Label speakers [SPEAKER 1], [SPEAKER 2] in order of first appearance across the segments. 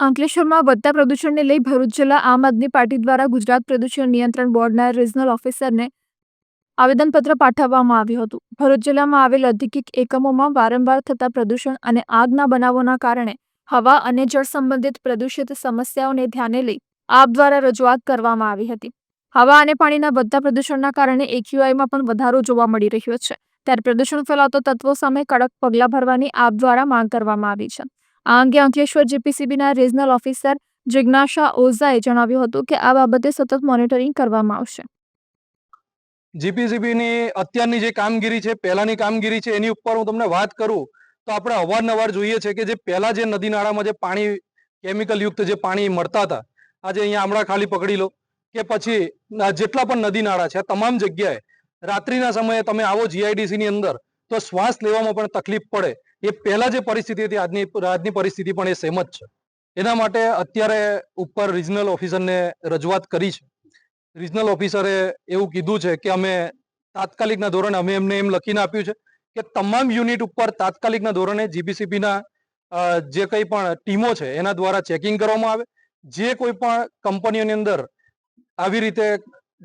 [SPEAKER 1] અંકલેશ્વરમાં વધતા પ્રદૂષણને લઈ ભરૂચ જિલ્લા આમ આદમી પાર્ટી દ્વારા ગુજરાત પ્રદૂષણ નિયંત્રણ બોર્ડના રિજનલ ઓફિસરને આવેદનપત્ર પાઠવવામાં આવ્યું હતું. ભરૂચ જિલ્લામાં આવેલ ઔદ્યોગિક એકમોમાં વારંવાર થતા પ્રદૂષણ અને આગના બનાવોના કારણે હવા અને જળ સંબંધિત પ્રદૂષિત સમસ્યાઓને ધ્યાને લઈ આપ દ્વારા રજૂઆત કરવામાં આવી હતી. હવા અને પાણીના વધતા પ્રદૂષણના કારણે એક્યુઆઈમાં પણ વધારો જોવા મળી રહ્યો છે. ત્યારે પ્રદૂષણ ફેલાવતો તત્વો સામે કડક પગલાં ભરવાની આપ દ્વારા માંગ કરવામાં આવી છે. આ અંગે અંકલેશ્વર જીપીસીબીના રિજનલ ઓફિસર જિજ્ઞાસા ઓઝાએ જણાવ્યું હતું કે આ બાબતે સતત મોનિટરિંગ કરવામાં આવશે.
[SPEAKER 2] જીપીસીબીની અત્યારની જે કામગીરી છે, પહેલાની કામગીરી છે, એની ઉપર હું તમને વાત કરું, તો આપણે અવારનવાર જોઈએ છે કે જે પહેલા જે નદી નાળામાં જે પાણી, કેમિકલ યુક્ત જે પાણી મળતા હતા, આજે અહીંયા આમળા ખાલી પકડી લો, કે પછી જેટલા પણ નદી નાળા છે તમામ જગ્યાએ રાત્રિના સમયે તમે આવો જીઆઈડીસી ની અંદર, તો શ્વાસ લેવામાં પણ તકલીફ પડે. એ પહેલા જે પરિસ્થિતિ હતી, આજની આજની પરિસ્થિતિ પણ એ સેમ જ છે. એના માટે અત્યારે ઉપર રિજનલ ઓફિસરને રજૂઆત કરી છે. રિજનલ ઓફિસરે એવું કીધું છે કે અમે તાત્કાલિકના ધોરણે, અમે એમને એમ લખીને આપ્યું છે કે તમામ યુનિટ ઉપર તાત્કાલિકના ધોરણે જીબીસીબીના જે કંઈ પણ ટીમો છે, એના દ્વારા ચેકિંગ કરવામાં આવે. જે કોઈ પણ કંપનીઓની અંદર આવી રીતે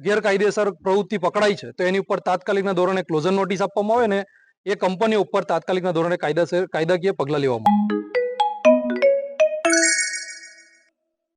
[SPEAKER 2] ગેરકાયદેસર પ્રવૃત્તિ પકડાઈ છે, તો એની ઉપર તાત્કાલિકના ધોરણે ક્લોઝર નોટિસ આપવામાં આવે ને એ કંપની ઉપર તાત્કાલિકના ધોરણે કાયદાસર કાયદાકીય પગલાં લેવામાં